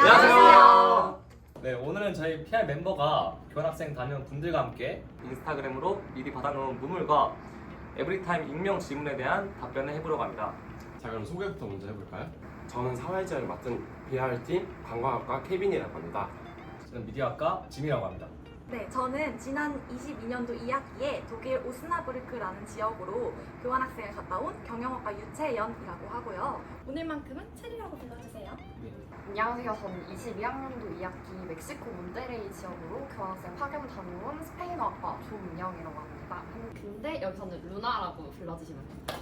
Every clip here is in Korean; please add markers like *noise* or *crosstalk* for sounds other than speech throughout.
안녕하세요. 네, 오늘은 저희 PR 멤버가 교환학생 다녀온 분들과 함께 인스타그램으로 미리 받아놓은 문물과 에브리타임 익명 질문에 대한 답변을 해보려고 합니다. 자 그럼 소개부터 먼저 해볼까요? 저는 사회지원을 맡은 BR팀 관광학과 케빈이라고 합니다. 저는 미디어학과 짐이라고 합니다. 네, 저는 지난 22년도 2학기에 독일 오스나브르크라는 지역으로 교환학생을 갔다 온 경영학과 유채연이라고 하고요. 오늘만큼은 체리라고 불러주세요. 안녕하세요. 저는 22학년도 2학기 멕시코 몬테레이 지역으로 교환학생 파견 다녀온 스페인어 학과 조민영이라고 합니다. 근데 여기서는 루나라고 불러주시면 됩니다.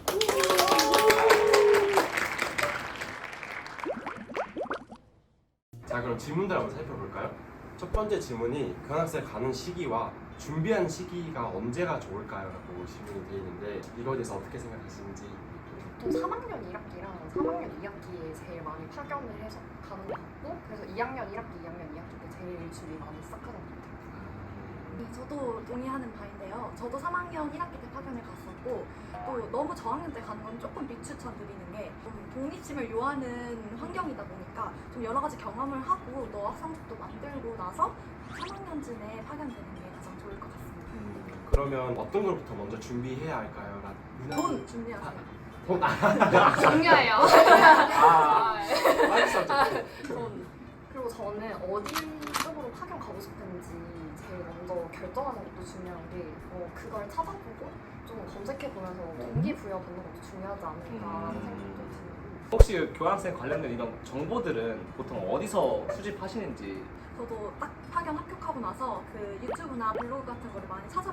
자 그럼 질문들 한번 살펴볼까요? 첫 번째 질문이 교환학생 가는 시기와 준비하는 시기가 언제가 좋을까요? 라고 질문이 되어 있는데 이거에 대해서 어떻게 생각하시는지 보통 3학년 1학기랑 3학년 2학기에 제일 많이 파견을 해서 가는 것 같고 그래서 2학년 1학기, 2학년 2학기 때 제일 준비 많이 싹 하는 것 같아요. 네, 저도 동의하는 바인데요. 저도 3학년 1학기 때 파견을 갔었고 또 너무 저학년 때 가는 건 조금 비추천드리는 게 좀 독립심을 요하는 환경이다 보니까 좀 여러 가지 경험을 하고 너 학 성적도 만들고 나서 3학년쯤에 파견되는 게 가장 좋을 것 같습니다. 음, 그러면 어떤 걸부터 먼저 준비해야 할까요? 라- 돈 준비하세요. 돈? 아, 중요해요. 아, 빨리 써줘. 전 그리고 저는 어디 쪽으로 파견 가고 싶은지 제일 먼저 결정하는 것도 중요한 게 어, 그걸 찾아보고 좀 검색해 보면서 동기부여 받는 것도 중요하지 않을까라는 음. 생각도 들고 혹시 교환학생 관련된 이런 정보들은 보통 어디서 수집하시는지 저도 딱 파견 합격하고 나서 그 유튜브나 블로그 같은 거를 많이 찾아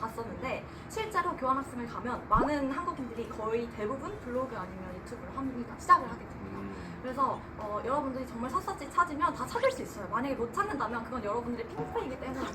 봤었는데 실제로 교환학생을 가면 많은 한국인들이 거의 대부분 블로그 아니면 유튜브를 합니다. 시작을 하게 됩니다. 그래서 어, 여러분들이 정말 샅샅이 찾으면 다 찾을 수 있어요. 만약에 못 찾는다면 그건 여러분들의 핑크이기 때문이고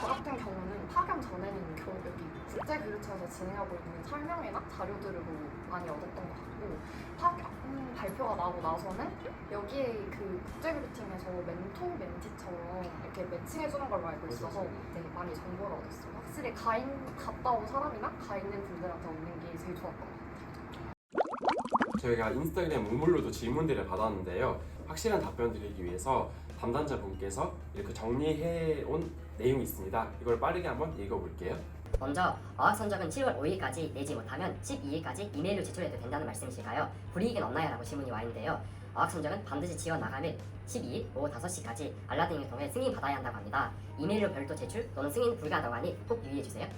저 같은 경우는 파견 전에는 교, 여기 국제 교류처에서 진행하고 있는 설명회나 자료들을 뭐 많이 얻었던 것 같고 파견 음, 발표가 나고 나서는 여기에 그 국제 교류팀에서 멘토 멘티처럼 이렇게 매칭해 주는 걸로 알고 있어서 네, 많이 정보를 얻었어요. 확실히 가 있, 갔다 온 사람이나 가 있는 분들한테 얻는 게 제일 좋았던 것 같아요. 저희가 인스타그램 문물로도 질문들을 받았는데요. 확실한 답변 드리기 위해서 담당자분께서 이렇게 정리해 온 내용이 있습니다. 이걸 빠르게 한번 읽어볼게요. 먼저 어학 성적은 7월 5일까지 내지 못하면 12일까지 이메일로 제출해도 된다는 말씀이실까요? 불이익은 없나요? 라고 질문이 와 있는데요. 어학 성적은 반드시 지원 나가면 12일 오후 5시까지 알라딘을 통해 승인 받아야 한다고 합니다. 이메일로 별도 제출 또는 승인 불가하다고 하니 꼭 유의해 주세요.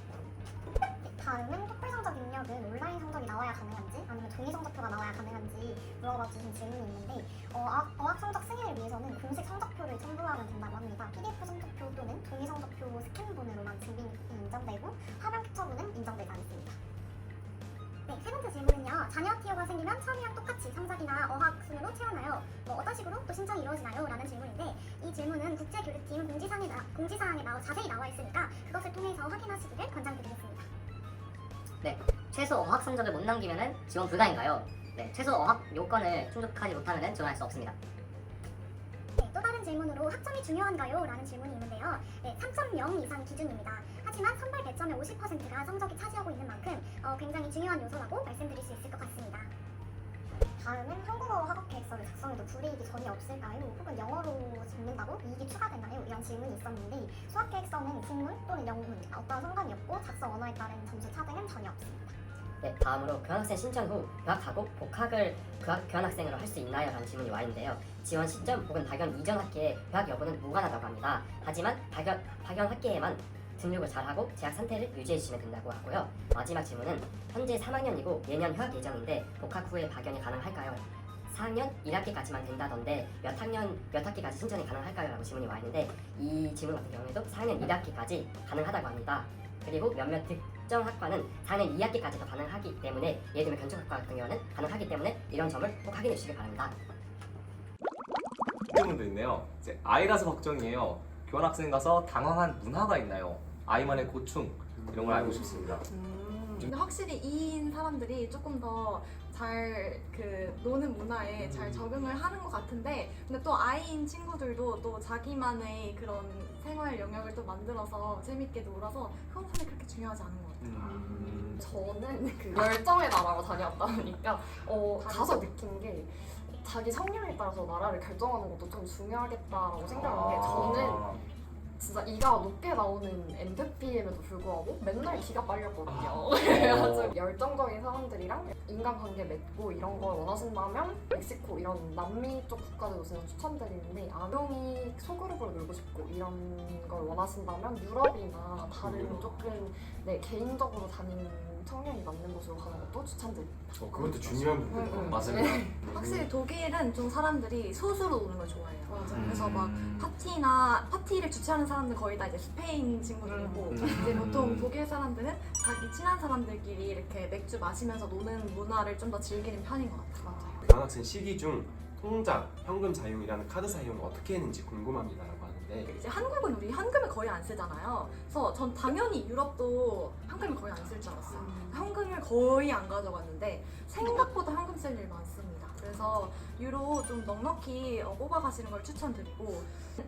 다음은 토플 성적 입력은 온라인 성적이 나와야 성적표 가능한지 물어봐 주신 질문이 있는데 어학, 어학 성적 승인을 위해서는 공식 성적표를 첨부하면 된다고 합니다. PDF 성적표 또는 종이 성적표 스캔본으로만 증빙이 인정되고 화면 캡처본은 인정되지 않습니다. 네, 세 번째 질문은요. 자녀 티오가 생기면 처음이랑 똑같이 성적이나 어학 순으로 채우나요? 뭐 어떤 식으로 또 신청이 이루어지나요? 라는 질문인데 이 질문은 국제교류팀 공지사항에, 나, 공지사항에 나와, 자세히 나와 있으니까 그것을 통해서 확인하시기를 권장드리겠습니다. 최소 어학 성적을 못 남기면 지원 불가인가요? 네, 최소 어학 요건을 충족하지 못하면 지원할 수 없습니다. 네, 또 다른 질문으로 학점이 중요한가요? 라는 질문이 있는데요. 네, 3.0 이상 기준입니다. 하지만 선발 배점의 50%가 성적이 차지하고 있는 만큼 어, 굉장히 중요한 요소라고 말씀드릴 수 있을 것 같습니다. 다음은 한국어 학업 계획서를 작성해도 불이익이 전혀 없을까요? 혹은 영어로 적는다고 이익이 추가되나요? 이런 질문이 있었는데 수학 계획서는 국문 또는 영문 어떤 상관이 없고 작성 언어에 따른 점수 차등은 전혀 없습니다. 네, 다음으로 교환학생 신청 후 유학하고 복학을 교환, 교환학생으로 할 수 있나요? 라는 질문이 와 있는데요. 지원 시점 혹은 파견 이전 학기에 유학 여부는 무관하다고 합니다. 하지만 파견, 파견 학기에만 등록을 잘하고 재학 상태를 유지해 주시면 된다고 하고요. 마지막 질문은 현재 3학년이고 내년 휴학 예정인데 복학 후에 파견이 가능할까요? 4학년 1학기까지만 된다던데 몇 학년 몇 학기까지 신청이 가능할까요? 라고 질문이 와 있는데 이 질문 같은 경우에도 4학년 1학기까지 가능하다고 합니다. 그리고 몇몇 특정 학과는 4학년 2학기까지도 가능하기 때문에 예를 들면 건축학과 같은 경우는 가능하기 때문에 이런 점을 꼭 확인해 주시기 바랍니다. 질문도 있네요. 이제 아이라서 걱정이에요. 교환학생 가서 당황한 문화가 있나요? 아이만의 고충 이런 걸 알고 싶습니다. 근데 확실히 2인 사람들이 조금 더 잘 그 노는 문화에 잘 적응을 하는 것 같은데 근데 또 아이인 친구들도 또 자기만의 그런 생활 영역을 또 만들어서 재밌게 놀아서 그건 사실 그렇게 중요하지 않은 것 같아요. 음, 저는 그 열정의 나라로 다녀왔다 보니까 어, 가서 느낀 게 자기 성향에 따라서 나라를 결정하는 것도 좀 중요하겠다라고 생각한 게 저는 아. 진짜 이가 높게 나오는 엔드피임에도 불구하고 맨날 기가 빨렸거든요. *laughs* 그래가지고 열정적인 사람들이랑 인간관계 맺고 이런 걸 원하신다면 멕시코 이런 남미 쪽 국가들도 진짜 추천드리는데 아동이 소그룹으로 놀고 싶고 이런 걸 원하신다면 유럽이나 다른 음. 조금 네, 개인적으로 다니는 청년이 맞는 곳으로 가는 것도 추천드립니다. 어, 그것도 중요한 부분이에요. 음, 음. 맞습니다. 음. 확실히 독일은 좀 사람들이 소수로 노는 걸 좋아해요. 맞아요. 그래서 막 음. 파티나 파티를 주최하는 사람들 거의 다 이제 스페인 친구들이고 음. 이제 보통 독일 사람들은 자기 친한 사람들끼리 이렇게 맥주 마시면서 노는 문화를 좀 더 즐기는 편인 것 같아요. 교환학생 시기 중 통장, 현금 사용이라는 카드 사용을 어떻게 했는지 궁금합니다라고 하는데 이제 한국은 우리 현금을 거의 안 쓰잖아요. 그래서 전 당연히 유럽도 현금 거의 안 가져갔는데 생각보다 현금 쓸 일 많습니다. 그래서 유로 좀 넉넉히 어, 뽑아가시는 걸 추천드리고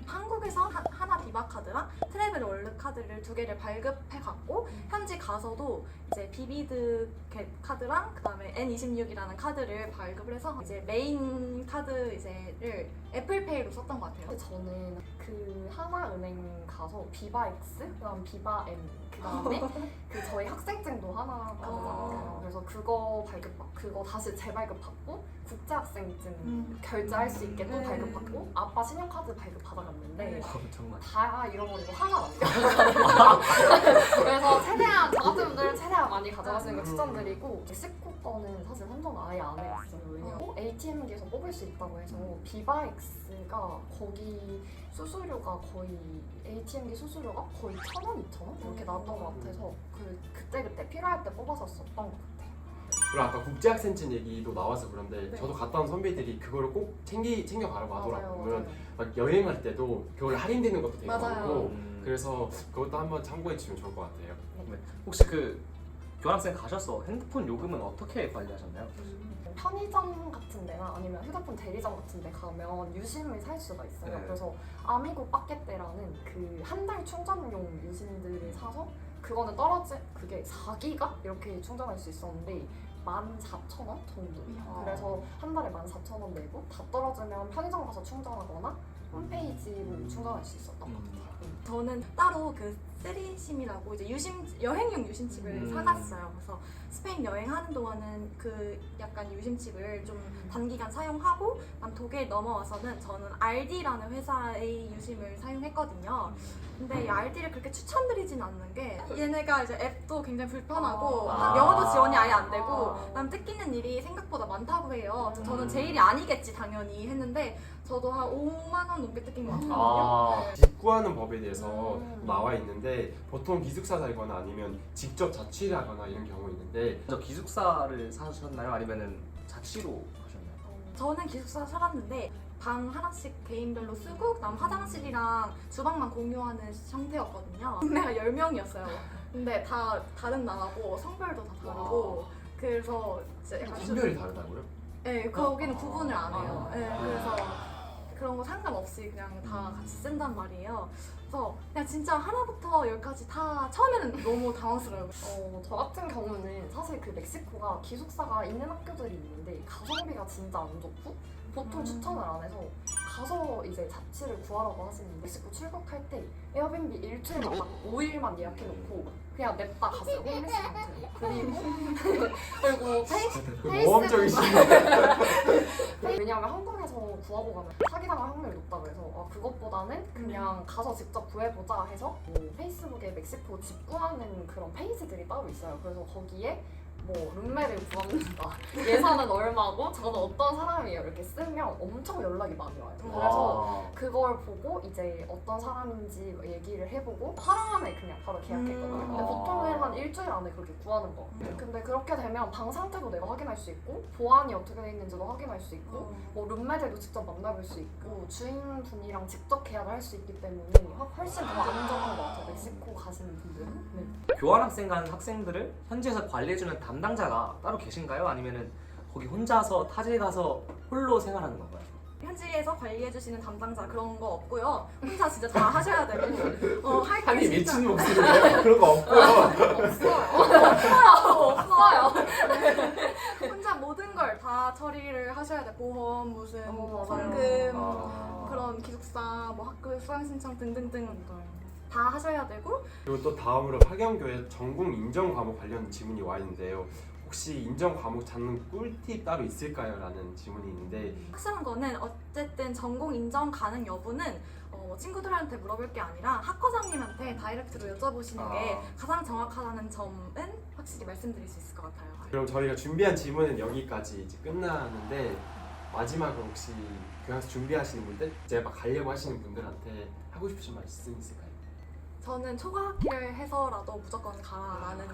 한국에서 하, 하나 비바 카드랑 트래블 월드 카드를 두 개를 발급해 갖고 현지 가서도 이제 비비드 게- 카드랑 그다음에 N26이라는 카드를 발급을 해서 이제 메인 카드 이제를 애플페이로 썼던 것 같아요. 저는 그 하나은행 가서 비바X, 그다음 비바M, 그다음에 *laughs* 그 저희 학생증도 하나 가져갔어요. 그래서 그거 발급 받 그거 다시 재발급 받고 국제학생증 음. 결제할 수 있게 또 네. 발급받고 아빠 신용카드 발급 받아갔는데 어, 정말. 다 잃어버리고 하나 남겨가지고 *laughs* 그래서 최대한 저 같은 분들은 최대한 많이 가져가시는 걸 추천드리고 멕시코 거는 사실 환전 아예 안 해봤어요 왜냐면 ATM기에서 뽑을 수 있다고 해서 비바엑스가 거기 수수료가 거의 ATM기 수수료가 거의 천 원, 이천 원 이렇게 나왔던 것 같아서 그 그때 그때 필요할 때 뽑아서 썼던 것 같아요. 그리고 아까 국제학생증 얘기도 나와서 그런데 네. 저도 갔다 온 선배들이 그거를 꼭 챙기 챙겨 가라고 하더라고요. 맞아요. 막 여행할 때도 그걸 할인되는 것도 되게 맞아요. 많고 음. 그래서 그것도 한번 참고해 주시면 좋을 것 같아요. 혹시 그 교환학생 가셔서 핸드폰 요금은 어떻게 관리하셨나요? 편의점 같은 데나 아니면 휴대폰 대리점 같은 데 가면 유심을 살 수가 있어요. 네. 그래서 아미고 빠켓테라는 그 한 달 충전용 유심들을 사서 그거는 떨어지 그게 4기가 이렇게 충전할 수 있었는데 14,000원 정도. 아. 그래서 한 달에 14,000원 내고 다 떨어지면 편의점 가서 충전하거나 홈페이지로 충전할 수 있었던 것 같아요. 음. 저는 따로 그 쓰리심이라고 이제 유심 여행용 유심칩을 음. 사갔어요. 그래서 스페인 여행하는 동안은 그 약간 유심칩을 좀 단기간 사용하고 그다음 독일 넘어와서는 저는 RD라는 회사의 유심을 사용했거든요. 근데 이 RD를 그렇게 추천드리진 않는 게 얘네가 이제 앱도 굉장히 불편하고 아. 영어도 지원이 아예 안 되고 아. 그다음 뜯기는 일이 생각보다 많다고 해요. 저는 음. 제 일이 아니겠지 당연히 했는데 저도 한 5만 원 넘게 뜯긴 것 같거든요. 아. 네. 직구하는 법에 대해서 음. 나와 있는데 보통 기숙사 살거나 아니면 직접 자취를 하거나 이런 경우 있는데 먼저 기숙사를 사셨나요? 아니면은 자취로 하셨나요? 저는 기숙사 살았는데 방 하나씩 개인별로 쓰고 그다음 화장실이랑 주방만 공유하는 형태였거든요. *laughs* 동네가 10명이었어요. 근데 다 다른 나라고 성별도 다 다르고 그래서 이제 약간 좀- 성별이 다르다고요? 네, 거기는 아. 구분을 안 해요. 네, 그래서 그런 거 상관없이 그냥 다 같이 쓴단 말이에요. 그래서 그냥 진짜 하나부터 열까지 다 처음에는 너무 당황스러워요. 어, 저 같은 경우는 사실 그 멕시코가 기숙사가 있는 학교들이 있는데 가성비가 진짜 안 좋고 보통 음. 추천을 안 해서 가서 이제 자취를 구하라고 하시는데 멕시코 출국할 때 에어비앤비 일주일만 딱 5일만 예약해놓고 그냥 냅다 갔어요 홈리스한테 그리고 *laughs* 그리고 페이스 그 모험적이시네. 왜냐하면 한국에서 구하고 가면 사기당할 확률이 높다고 해서 아, 그것보다는 그냥 가서 직접 구해보자 해서 뭐 페이스북에 멕시코 집 구하는 그런 페이지들이 따로 있어요. 그래서 거기에 뭐 룸메를 구합니다. *laughs* 예산은 얼마고 저는 어떤 사람이에요 이렇게 쓰면 엄청 연락이 많이 와요. 그래서 아. 그걸 보고 이제 어떤 사람인지 얘기를 해보고 하루 만에 그냥 바로 계약했거든요. 음. 근데 보통은 한 일주일 안에 그렇게 구하는 거 같아요. 근데 그렇게 되면 방 상태도 내가 확인할 수 있고 보안이 어떻게 돼 있는지도 확인할 수 있고 뭐 룸메들도 직접 만나볼 수 있고 주인분이랑 직접 계약을 할 수 있기 때문에 훨- 훨씬 더 안전한 것 같아요. 멕시코 가시는 분들은. 네. 교환학생 간 학생들을 현지에서 관리해주는 담당자가 따로 계신가요? 아니면은 거기 혼자서 타지에 가서 홀로 생활하는 건가요? 현지에서 관리해주시는 담당자 그런 거 없고요. 혼자 진짜 다 하셔야 되고 *laughs* 어, 할게 한이 진짜 미친 목소리네요. 그런 거 없고요. 없어요. *laughs* 없어요. 혼자 모든 걸 다 처리를 하셔야 돼. 보험, 무슨 어, 맞아요. 성금, 아. 그런 기숙사, 뭐 학교 수강 신청 등등등 다 하셔야 되고 그리고 또 다음으로 파견교회 전공 인정 과목 관련 질문이 와 있는데요. 혹시 인정 과목 찾는 꿀팁 따로 있을까요? 라는 질문이 있는데 확실한 거는 어쨌든 전공 인정 가능 여부는 어, 친구들한테 물어볼 게 아니라 학과장님한테 다이렉트로 여쭤보시는 게 아. 가장 정확하다는 점은 확실히 말씀드릴 수 있을 것 같아요. 그럼 저희가 준비한 질문은 여기까지 이제 끝나는데 마지막으로 혹시 교양학생 준비하시는 분들 이제 막 가려고 하시는 분들한테 하고 싶으신 말씀 있을까요? 저는 초과 학기를 해서라도 무조건 가라라는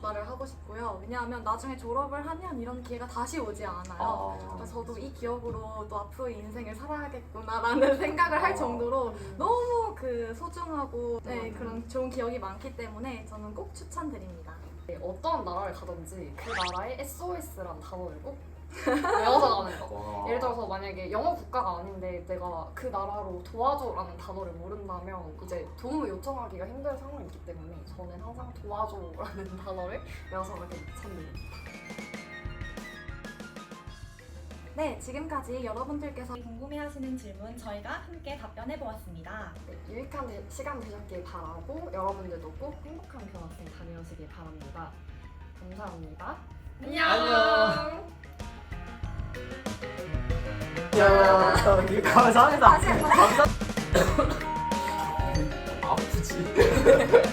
말을 하고 싶고요. 왜냐하면 나중에 졸업을 하면 이런 기회가 다시 오지 않아요. 그러니까 저도 이 기억으로 또 앞으로의 인생을 살아야겠구나라는 *laughs* 생각을 할 정도로 너무 그 소중하고 네, 그런 좋은 기억이 많기 때문에 저는 꼭 추천드립니다. 네, 어떤 나라를 가든지 그 나라의 SOS라는 단어를 꼭 외워서 가는 거. 와. 예를 들어서 만약에 영어 국가가 아닌데 내가 그 나라로 도와줘라는 단어를 모른다면 이제 도움을 요청하기가 힘든 상황이 있기 때문에 저는 항상 도와줘라는 *laughs* 단어를 외워서 가게 추천드립니다. 네, 지금까지 여러분들께서 궁금해하시는 질문 저희가 함께 답변해 보았습니다. 네, 유익한 데- 시간 되셨길 바라고 여러분들도 꼭 행복한 교환학생 다녀오시길 바랍니다. 감사합니다. 안녕. 감사합니다. 다시 한번 아프지.